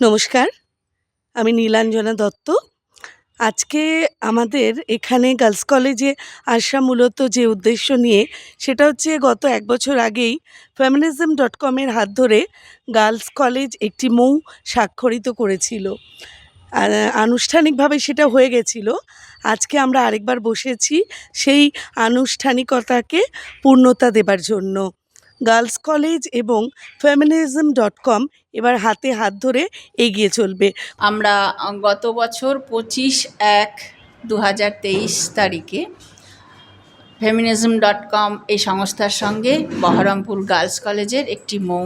নমস্কার, আমি নীলাঞ্জনা দত্ত। আজকে আমাদের এখানে গার্লস কলেজে আসা মূলত যে উদ্দেশ্য নিয়ে, সেটা হচ্ছে গত এক বছর আগেই ফ্যামিনিজম ডট কমের হাত ধরে গার্লস কলেজ একটি মৌ স্বাক্ষরিত করেছিল। আনুষ্ঠানিকভাবে সেটা হয়ে গেছিল। আজকে আমরা আরেকবার বসেছি সেই আনুষ্ঠানিকতাকে পূর্ণতা দেবার জন্য। গার্লস কলেজ এবং ফেমিনিজম ডট কম এবার হাতে হাত ধরে এগিয়ে চলবে। আমরা গত বছর পঁচিশ এক দু তারিখে ফেমিনিজম ডট কম এই সংস্থার সঙ্গে বহরমপুর গার্লস কলেজের একটি মৌ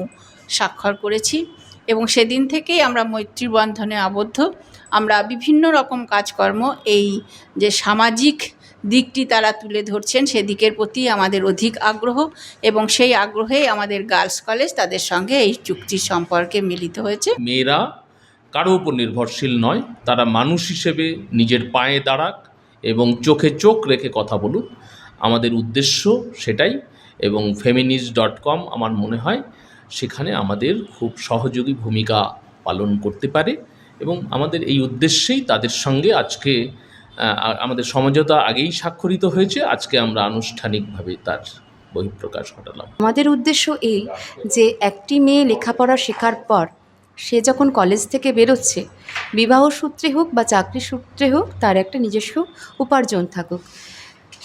স্বাক্ষর করেছি এবং সেদিন থেকেই আমরা মৈত্রীবন্ধনে আবদ্ধ। আমরা বিভিন্ন রকম কাজকর্ম, এই যে সামাজিক দিকটি তারা তুলে ধরছেন, সেদিকের প্রতি আমাদের অধিক আগ্রহ এবং সেই আগ্রহেই আমাদের গার্লস কলেজ তাদের সঙ্গে এই চুক্তির সম্পর্কে মিলিত হয়েছে। মেয়েরা কারও উপর নির্ভরশীল নয়, তারা মানুষ হিসেবে নিজের পায়ে দাঁড়াক এবং চোখে চোখ রেখে কথা বলুক। আমাদের উদ্দেশ্য সেটাই এবং ফেমিনিস্ট ডট কম আমার মনে হয় সেখানে আমাদের খুব সহযোগী ভূমিকা পালন করতে পারে এবং আমাদের এই উদ্দেশ্যেই তাদের সঙ্গে আজকে আমাদের সমঝোতা আগেই স্বাক্ষরিত হয়েছে। আজকে আমরা আনুষ্ঠানিকভাবে তার বহিঃপ্রকাশ ঘটালাম। আমাদের উদ্দেশ্য এই যে একটি মেয়ে লেখাপড়া শেখার পর সে যখন কলেজ থেকে বেরোচ্ছে, বিবাহ সূত্রে হোক বা চাকরি সূত্রে হোক, তার একটা নিজস্ব উপার্জন থাকুক।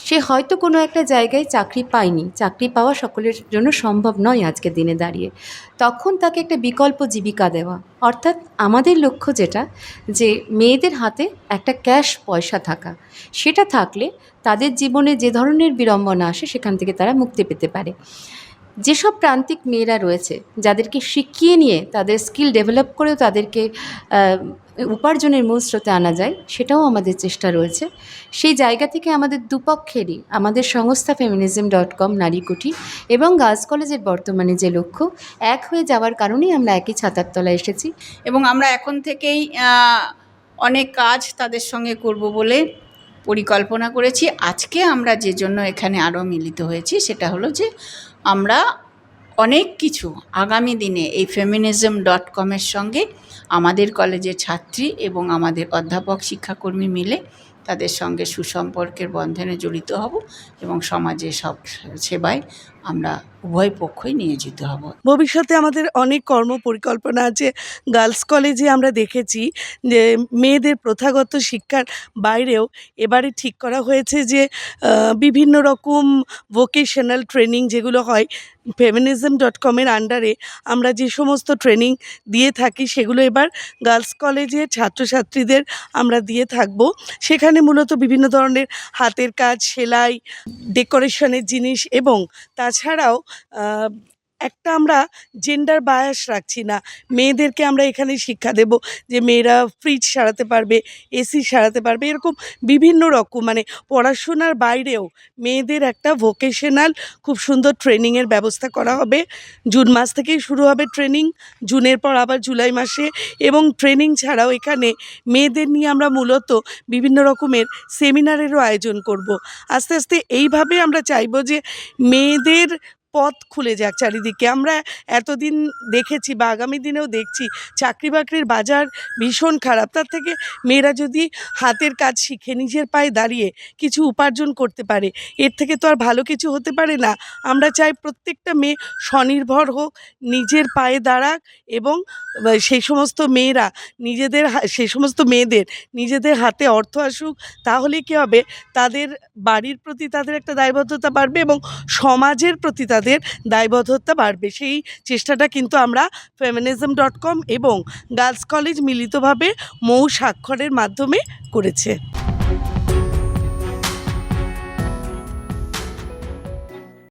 সে হয়তো কোনো একটা জায়গায় চাকরি পায়নি। চাকরি পাওয়া সকলের জন্য সম্ভব নয় আজকের দিনে দাঁড়িয়ে। তখন তাকে একটা বিকল্প জীবিকা দেওয়া। অর্থাৎ আমাদের লক্ষ্য যেটা, যে মেয়েদের হাতে একটা ক্যাশ পয়সা থাকা। সেটা থাকলে তাদের জীবনে যে ধরনের বিড়ম্বনা আসে, সেখান থেকে তারা মুক্তি পেতে পারে। যেসব প্রান্তিক মেয়েরা রয়েছে, যাদেরকে শিখিয়ে নিয়ে তাদের স্কিল ডেভেলপ করেও তাদেরকে উপার্জনের মূল স্রোতে আনা যায়, সেটাও আমাদের চেষ্টা রয়েছে। সেই জায়গা থেকে আমাদের দুপক্ষেরই, আমাদের সংস্থা ফেমিনিজম ডট কম নারীকুঠি এবং গার্লস কলেজের বর্তমানে যে লক্ষ্য, এক হয়ে যাওয়ার কারণেই আমরা একই ছাতার তলায় এসেছি। এবং আমরা এখন থেকেই অনেক কাজ তাদের সঙ্গে করব বলে পরিকল্পনা করেছি। আজকে আমরা যে জন্য এখানে আরও মিলিত হয়েছি, সেটা হলো যে আমরা অনেক কিছু আগামী দিনে এই ফেমিনিজম ডট কমের সঙ্গে আমাদের কলেজের ছাত্রী এবং আমাদের অধ্যাপক শিক্ষাকর্মী মিলে তাদের সঙ্গে সুসম্পর্কের বন্ধনে জড়িত হব এবং সমাজে সব সেবায় আমরা উভয় পক্ষই নিয়োজিত হব। ভবিষ্যতে আমাদের অনেক কর্ম পরিকল্পনা আছে। গার্লস কলেজে আমরা দেখেছি যে মেয়েদের প্রথাগত শিক্ষার বাইরেও এবারে ঠিক করা হয়েছে যে বিভিন্ন রকম ভোকেশনাল ট্রেনিং যেগুলো হয় ফেমিনিজম ডট কমের আন্ডারে আমরা যে সমস্ত ট্রেনিং দিয়ে থাকি সেগুলো এবার গার্লস কলেজের ছাত্রছাত্রীদের আমরা দিয়ে থাকব। সেখানে মূলত বিভিন্ন ধরনের হাতের কাজ, সেলাই ডেকোরেশনের জিনিস এবং তাছাড়াও একটা আমরা জেন্ডার বায়াস রাখছি না। মেয়েদেরকে আমরা এখানে শিক্ষা দেব যে মেয়েরা ফ্রিজ সারাতে পারবে এসি সারাতে পারবে, এরকম বিভিন্ন রকম। মানে পড়াশোনার বাইরেও মেয়েদের একটা ভোকেশনাল খুব সুন্দর ট্রেনিংয়ের ব্যবস্থা করা হবে। জুন মাস থেকেই শুরু হবে ট্রেনিং জুনের পর আবার জুলাই মাসে। এবং ট্রেনিং ছাড়াও এখানে মেয়েদের নিয়ে আমরা মূলত বিভিন্ন রকমের সেমিনারেরও আয়োজন করব। আস্তে আস্তে এইভাবে আমরা চাইব যে মেয়েদের পথ খুলে যাক চারিদিকে। আমরা এতদিন দেখেছি বা আগামী দিনেও দেখছি চাকরি বাকরির বাজার ভীষণ খারাপ। তার থেকে মেয়েরা যদি হাতের কাজ শিখে, নিজের পায়ে দাঁড়িয়ে কিছু উপার্জন করতে পারে, এর থেকে তো আর ভালো কিছু হতে পারে না। আমরা চাই প্রত্যেকটা মেয়ে স্বনির্ভর হোক, নিজের পায়ে দাঁড়াক এবং সেই সমস্ত মেয়েরা নিজেদের সেই সমস্ত মেয়েদের নিজেদের হাতে অর্থ আসুক, তাহলে কী হবে? তাদের বাড়ির প্রতি তাদের একটা দায়বদ্ধতা বাড়বে এবং সমাজের প্রতি তাদের দায়বদ্ধতা বাড়বে। সেই চেষ্টাটা কিন্তু আমরা ফেমিনিজম ডট কম এবং গার্লস কলেজ মিলিতভাবে মৌ স্বাক্ষরের মাধ্যমে করেছে।